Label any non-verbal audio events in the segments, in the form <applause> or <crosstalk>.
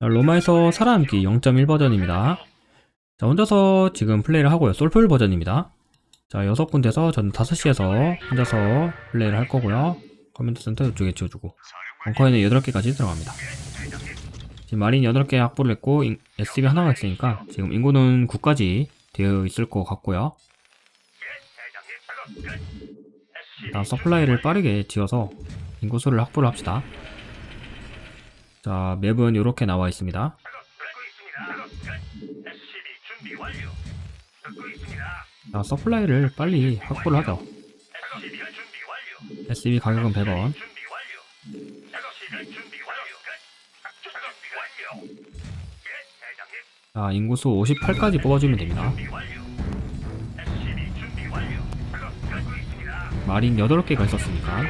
로마에서 살아남기 0.1 버전입니다. 자, 혼자서 지금 플레이를 하고요. 솔플 버전입니다. 자, 여섯 군데서 저는 5시에서 혼자서 플레이를 할 거고요. 커맨드 센터 이쪽에 지어주고. 벙커에는 8개까지 들어갑니다. 지금 마린 8개 확보를 했고, 인- SCB 하나가 있으니까 지금 인구는 9까지 되어 있을 것 같고요. 일단 서플라이를 빠르게 지어서 인구수를 확보를 합시다. 자, 맵은 이렇게 나와 있습니다. 자, 서플라이를 빨리 확보를 하죠. SCB 가격은 100원. 자, 인구수 58까지 뽑아주면 됩니다. 마린 8개가 있었으니까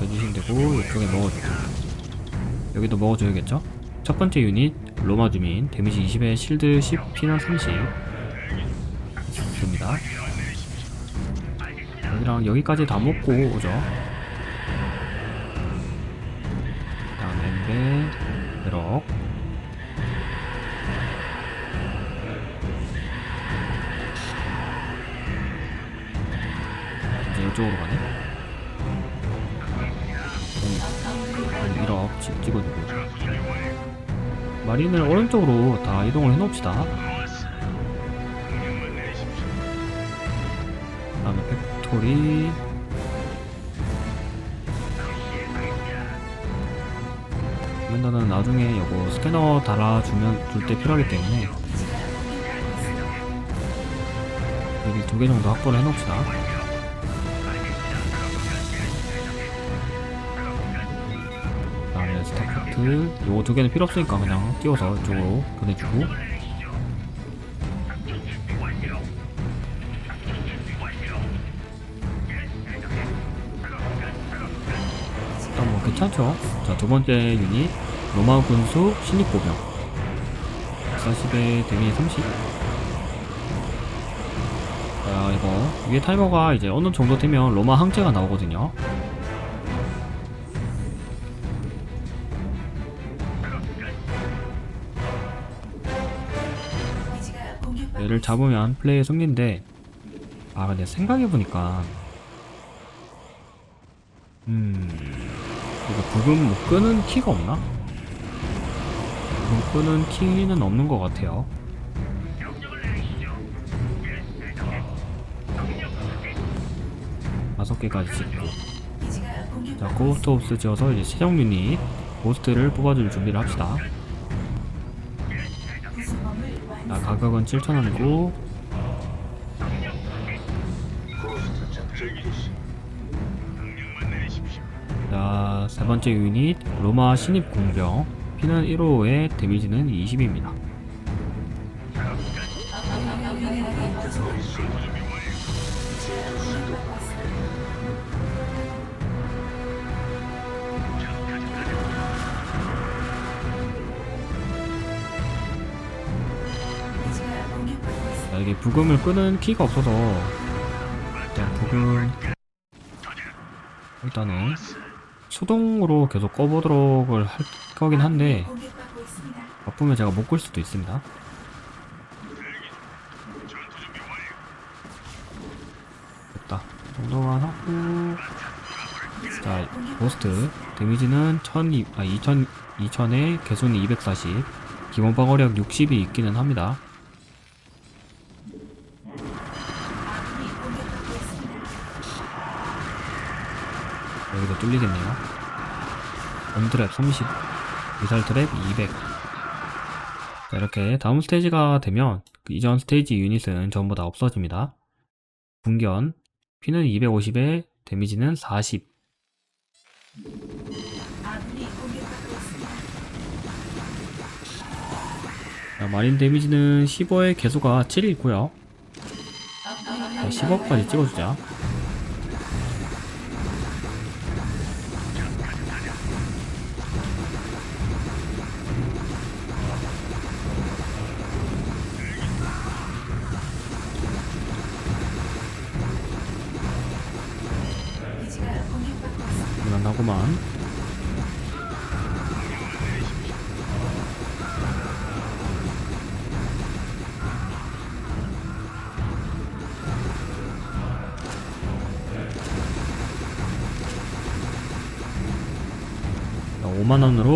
해주시면 되고 이쪽에 먹어주고 여기도 먹어줘야겠죠? 첫 번째 유닛 로마 주민 데미지 20에 실드 10 피난 30 좋습니다. 여기랑 여기까지 다 먹고 오죠. 다음 엠베 베럭. 이제 이쪽으로 가네 음, 1억 집 찍어주고. 마린을 오른쪽으로 다 이동을 해놓읍시다. 다음에 팩토리. 커맨더는 나중에 요거 스캐너 달아주면 줄 때 필요하기 때문에 여기 두 개 정도 확보를 해놓읍시다 스타포트 요거 두 개는 필요 없으니까 그냥 띄워서 이쪽으로 보내주고. 일단 뭐 괜찮죠? 자 두 번째 유닛 로마 군수 신입보병. 40에 데미 30 자, 이거 위에 타이머가 이제 어느 정도 되면 로마 항제가 나오거든요. 얘를 잡으면 플레이 승리인데 아 근데 생각해보니까 음 이거 부금 못 끄는 키가 없나? 부금 끄는 키는 없는 것 같아요. 다섯 개까지 찍고. 자 고스트 옵스 지어서 이제 최종 유닛 고스트를 뽑아줄 준비를 합시다 자 가격은 7,000원이고. 자 세 번째 유닛 로마 신입 공병. 피는 1호에 데미지는 20입니다 부금을 끄는 키가 없어서 일단 부금 일단은 수동으로 계속 꺼보도록 할 거긴 한데 바쁘면 제가 못 끌 수도 있습니다. 됐다. 이 정도만 하고 자 고스트. 데미지는 1000, 아 2000, 2000에 개손이 240 기본 방어력 60이 있기는 합니다 여기도 뚫리겠네요. 홈트랩 30, 미사일 트랩 200. 자, 이렇게 다음 스테이지가 되면 그 이전 스테이지 유닛은 전부 다 없어집니다. 분견, 피는 250에 데미지는 40. 자, 마린 데미지는 15에 개수가 7이 있고요. 10억까지 찍어주자.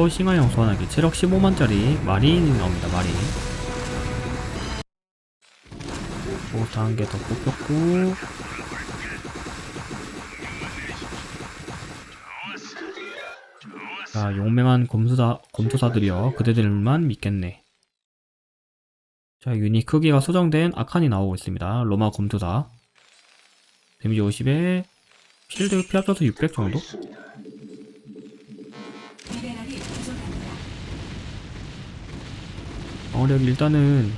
5만원으로 싱하형 소환하기. 체력 15만짜리 마린이 나옵니다 마린 고스트 한개 더 뽑혔고. 자 용맹한 검수사, 검투사들이여. 그대들만 믿겠네. 자 유닛 크기가 수정된 아칸이 나오고 있습니다. 로마 검투사. 데미지 50에 필드 피 합쳐서 600 정도? 방어력 일단은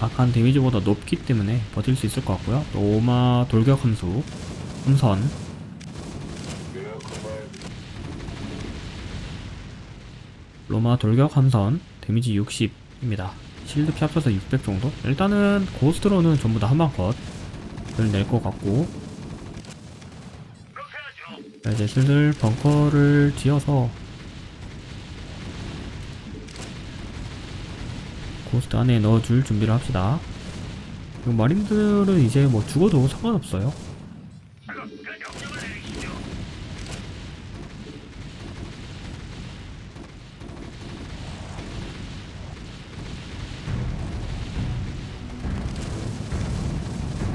아칸 데미지보다 높기 때문에 버틸 수 있을 것 같고요. 로마 돌격 함수 함선. 로마 돌격 함선 데미지 60입니다. 실드 피 합쳐서 600 정도? 일단은 고스트로는 전부 다 한방 컷을 낼 것 같고 자, 이제 슬슬 벙커를 지어서 고스트 안에 넣어줄 준비를 합시다. 마린들은 이제 뭐 죽어도 상관없어요.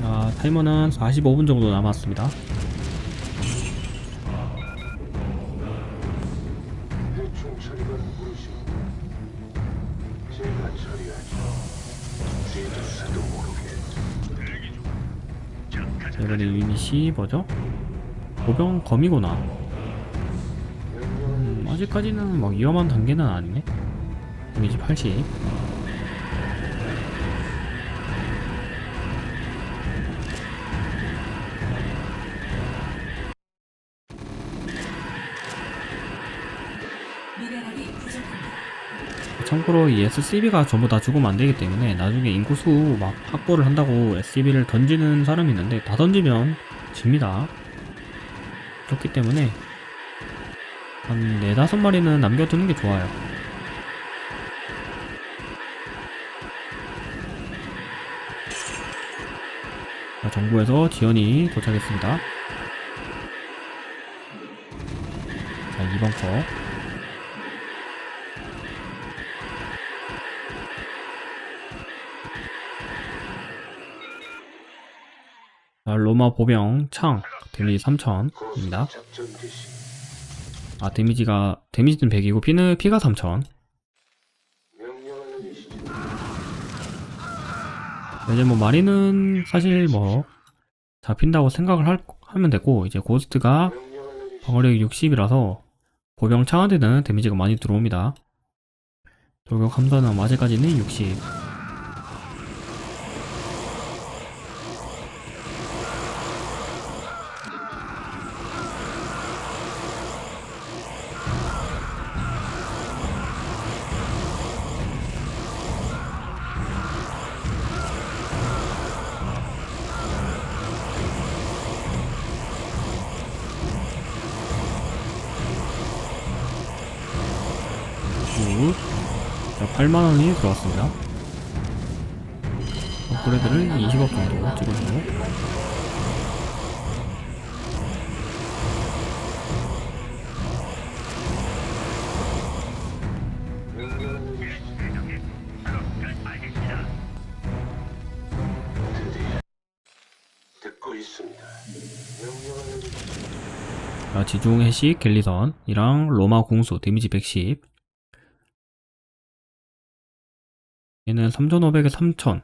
자, 타이머는 45분 정도 남았습니다. 이번에 유닛이 뭐죠? 보병 검이구나. 음, 아직까지는 막 위험한 단계는 아니네. 데미지 80. 미네랄이 부족합니다. 참고로 이 SCB가 전부 다 죽으면 안 되기 때문에 나중에 인구수 막 확보를 한다고 SCB를 던지는 사람이 있는데 다 던지면 집니다. 그렇기 때문에 한 4, 5마리는 남겨두는 게 좋아요. 자, 정부에서 지원이 도착했습니다. 자, 2번 컷. 자, 로마 보병 창 데미지 3000입니다. 작전 개시 아 데미지가 데미지는 100이고 피는 피가 3000. 명령을 내리시죠. 이제 뭐 마리는 사실 뭐 잡힌다고 생각을 할, 하면 되고 이제 고스트가. 방어력이 60이라서 보병 창한테는 데미지가 많이 들어옵니다. 돌격 함선은 아직까지는 60. 굿. 자, 8만원이 들어왔습니다. 업그레이드를 20억 정도 찍어주고. 자, 지중 해식 갤리선이랑 로마 공수 데미지 110. 얘는 3,500에 3,000.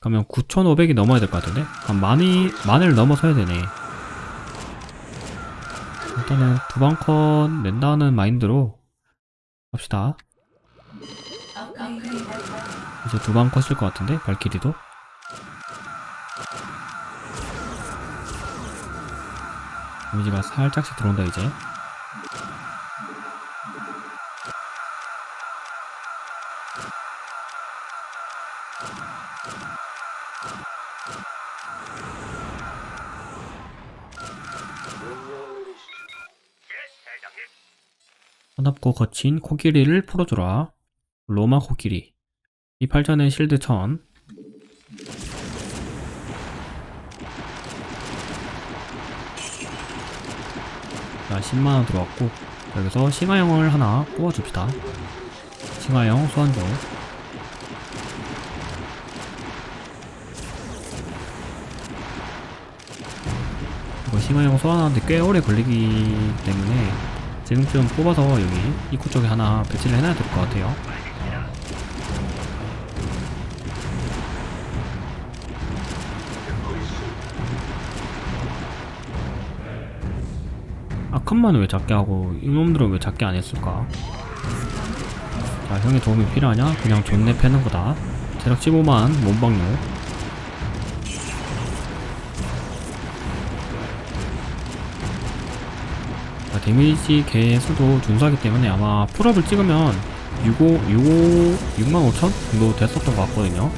그러면 9,500이 넘어야 될 것 같은데? 한 만이, 만을 넘어서야 되네. 일단은 두 방컷 낸다는 마인드로. 업그레이드 이제 두방 컷일 것 같은데? 발키리도? 데미지가 살짝씩 들어온다 이제 명령을 내리시죠. 혼합고 거친 코끼리를 풀어주라 로마 코끼리 이 8전에 실드 1000자 10만원 들어왔고 여기서 싱하형을 하나 뽑아줍시다. 싱하형 소환조. 이거 싱하형 소환하는데 꽤 오래 걸리기 때문에 지금쯤 뽑아서 여기 입구 쪽에 하나 배치를 해놔야 될 것 같아요. 아칸만은 왜 작게 하고 이놈들은 왜 작게 안 했을까? 자 형의 도움이 필요하냐? 그냥 존내 패는 거다 체력 15만 몸방류 데미지 개수도 준수하기 때문에 아마 풀업을 찍으면 65, 65, 6만 5천 정도 됐었던 것 같거든요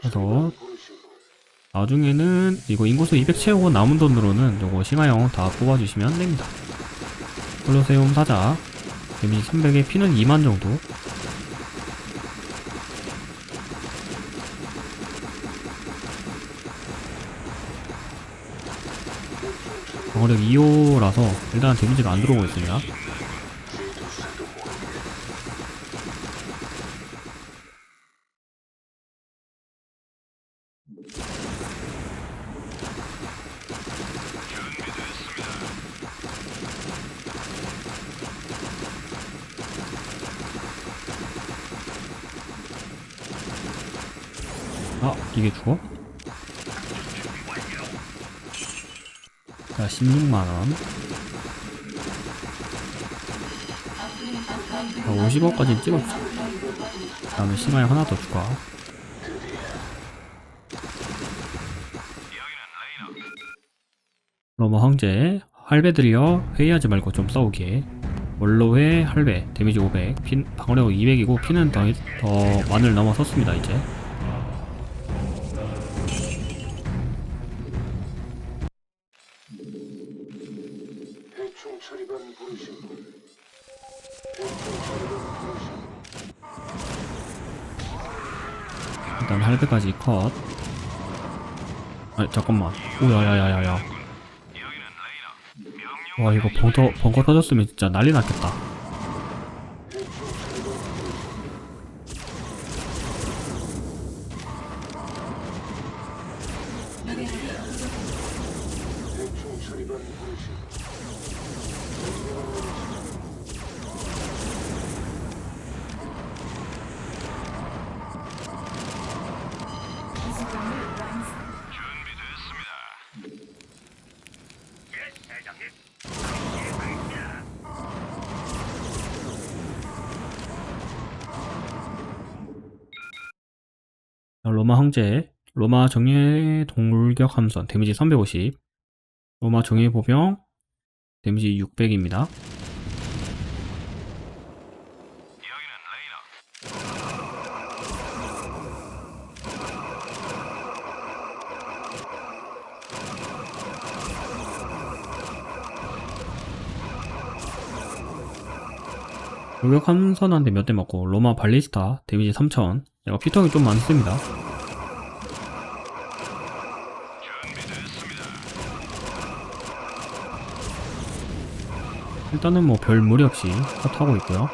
그래서 나중에는 이거 인구수 200 채우고 남은 돈으로는 요거 싱하형 다 뽑아주시면 됩니다. 콜로세움 사자 데미지 300에 피는 2만 정도 방어력 2호라서 일단 데미지가 안 들어오고 있습니다. 50만원. 50억까지는 아, 찍었죠 그 다음에 심화에 하나 더 추가 로마 황제 할배들이여 회의하지 말고 좀 싸우게. 원로회 할배 데미지 500 피, 방어력 200이고 피는 더, 더 만을 넘어섰습니다 이제. 할배까지 컷. 아 잠깐만. 오야야야야야. 와 이거 벙터 벙커 터졌으면 진짜 난리 났겠다. 로마 황제, 로마 정예 동물격 함선 데미지 350, 로마 정예 보병 데미지 600입니다. 돌격 함선한테 몇 대 맞고 로마 발리스타 데미지 3000 얘가 피통이 좀 많습니다 일단은 뭐 별 무리 없이 컷하고 있고요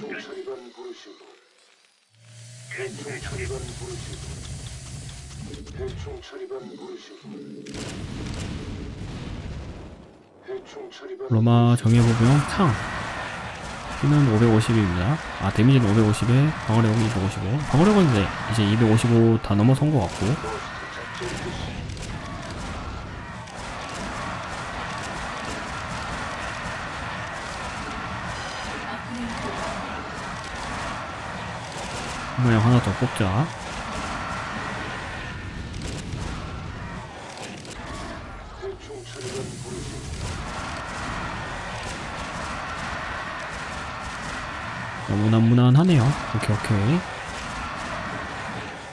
처리반 부르시고 대충 처리반 부르시고 대충 처리반 부르시고 대충 처리반 로마 정예보병 창. 피는 550입니다. 아 데미지는 550에 방어력은 255 방어력은 이제 이제 255 다 넘어선 것 같고 모양 하나 더 뽑자. 너무나 무난하네요. 오케이 오케이.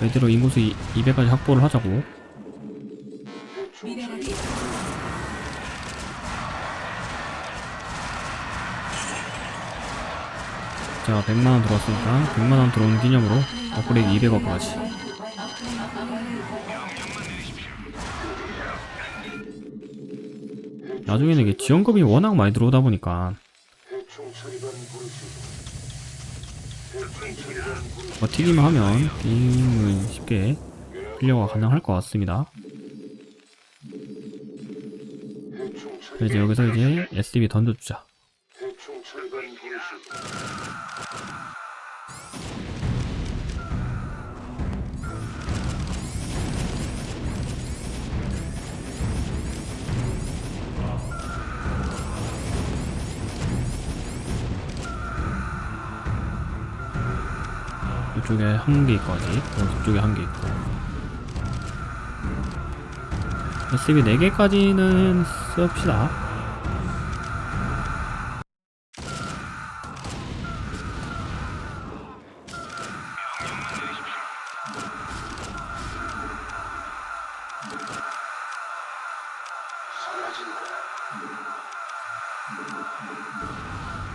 얘들로 인구수 200까지 확보를 하자고. 자 100만원 들어왔으니까 100만원 들어오는 기념으로 업그레이드 200억까지. 나중에는 이게 지원금이 워낙 많이 들어오다 보니까. 버티기만 하면 게임은 쉽게 클리어가 가능할 것 같습니다. 이제 여기서 이제 SCB 던져주자. 이쪽에 한 개 있고 아직 여기 쪽에 한 개 있고 SCB 4개까지는 씁시다.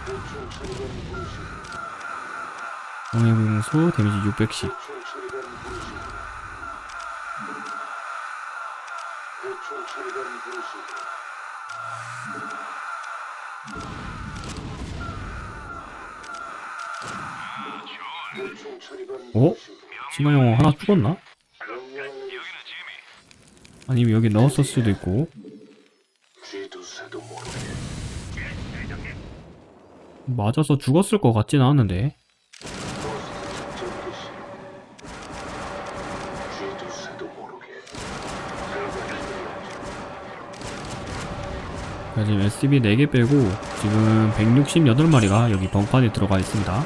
대충 처리반 부르시오. 공해빙수 데미지 610. 대충 처리반 부르시오. 대충 처리반 부르시오. 대충 처리반 어? 부르시오. 신화영어 하나 죽었나? 아니면 여기 넣었을 수도 있고 맞아서 죽었을 것 같지는 않은데 자, 지금 SCB 4개 빼고 지금 168마리가 여기 벙커 안에 들어가 있습니다.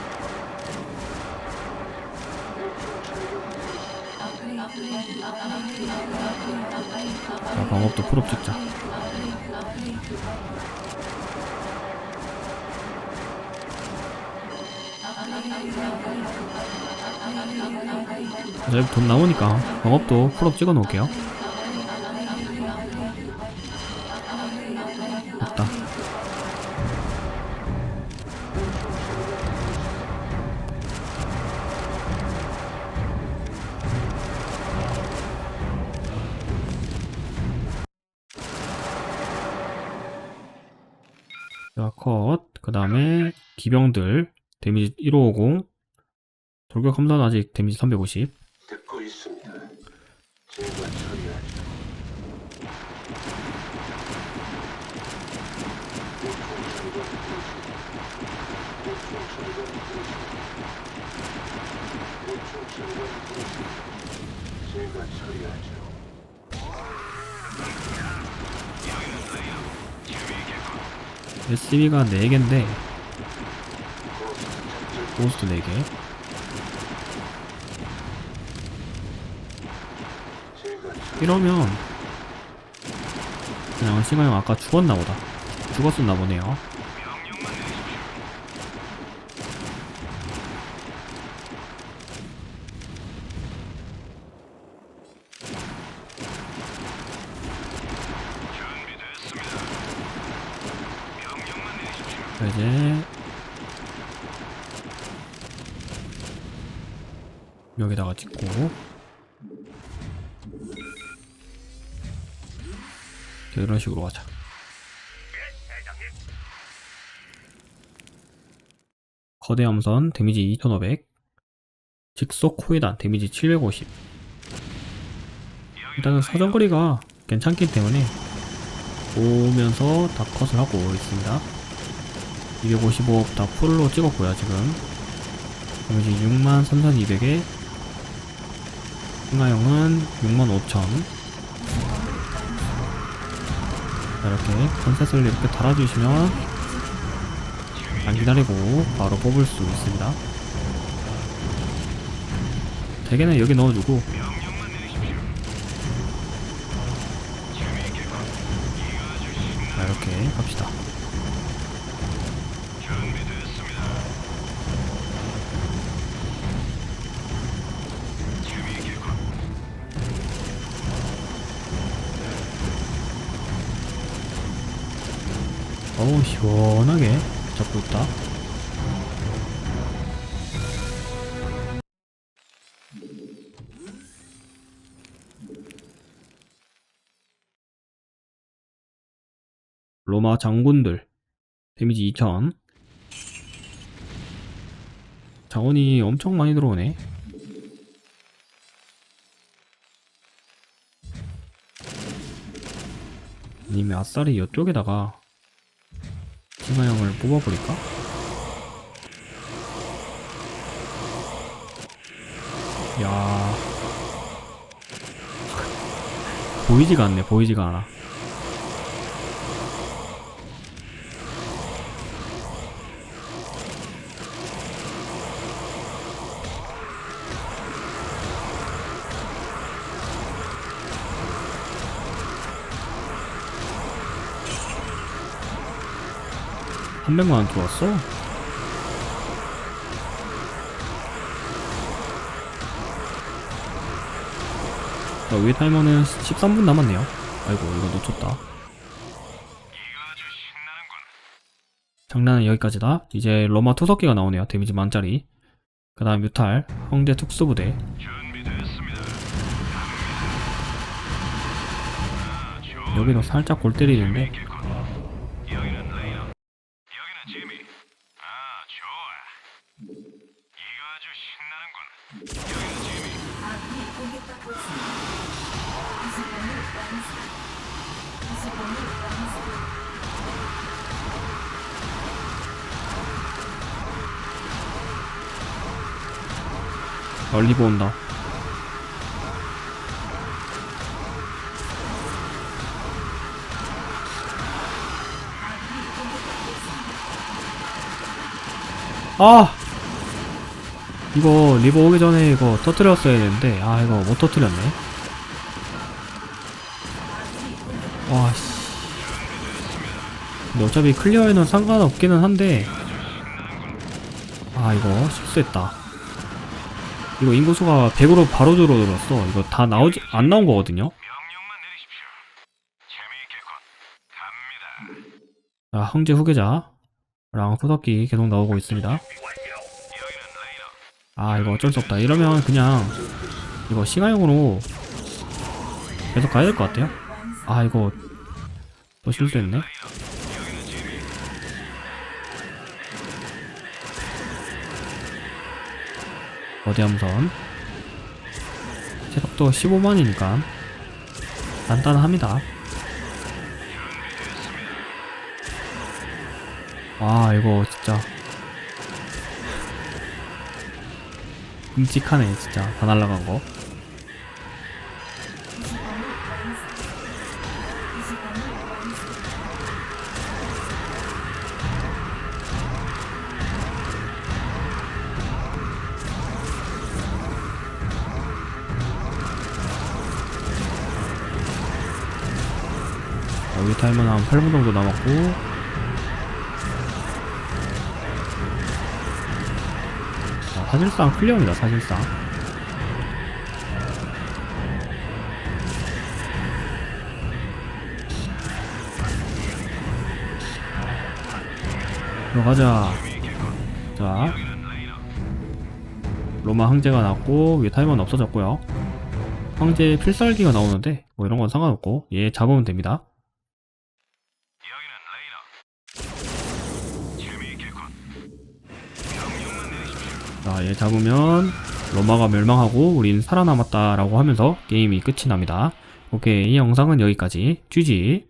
자, 방업도 풀업 찍자. 어차피 돈 남으니까 방업도 풀업 찍어 놓을게요. 기병들 데미지 1550 돌격 함선 아직 데미지 350 듣고 있습니다. 제가 처리하죠. 처리하죠. SCB가 4개인데 고스트 4개. 제가 처리 이러면 그냥 시간이 아까 죽었나 보다. 죽었었나 보네요. 자, 이제 여기다가 찍고. 자, 이런 식으로 가자. 거대 함선 데미지 2500 직속 코이단 데미지 750 일단은 사정거리가 괜찮기 때문에 오면서 다 컷을 하고 있습니다. 255업 다 풀로 찍었고요 지금. 데미지 63,200에 승하용은 65,000 자, 이렇게 컨셋을 이렇게 달아주시면 안 기다리고 바로 뽑을 수 있습니다. 대개는 여기 넣어주고 자, 이렇게. 준비됐습니다. 시원하게 잡고 있다. 로마 장군들 데미지 2000 자원이 엄청 많이 들어오네 아니면 아싸리 이쪽에다가 신화형을 뽑아버릴까? 야 <laughs> 보이지가 않네 보이지가 않아 한 명만 들어왔어? 자, 위에 타이머는 13분 남았네요. 아이고, 이거 놓쳤다. 장난은 여기까지다. 이제 로마 투석기가 나오네요. 데미지 만짜리. 그 다음 뮤탈, 황제 특수부대. 여기도 살짝 골 때리는데. 얼리브 온다. 아! 이거 리버 오기 전에 이거 터뜨렸어야 되는데, 아, 이거 못 터뜨렸네. 와, 씨. 근데 어차피 클리어에는 상관없기는 한데, 아, 이거 실수했다. 이거 인구수가 100으로 바로 줄어들었어. 이거 다 나오지, 안 나온 거거든요? 자, 황제 후계자랑 후석기 계속 나오고 있습니다. 아, 이거 어쩔 수 없다. 이러면 그냥 이거 시간형으로 계속 가야 될 것 같아요. 아, 이거 또 실수했네. 어디 함선 체력도 15만이니까 간단합니다. 와 이거 진짜 끔찍하네 진짜 다 날라간 거. 여기 타임은 한 8분 정도 남았고. 자, 사실상 클리어입니다 사실상. 들어가자. 자. 로마 황제가 났고 위에 타이머는 없어졌고요. 황제 필살기가 나오는데 뭐 이런 건 상관없고 얘 잡으면 됩니다 자, 얘 잡으면 로마가 멸망하고 우린 살아남았다라고 하면서 게임이 끝이 납니다. 오케이, 이 영상은 여기까지. GG.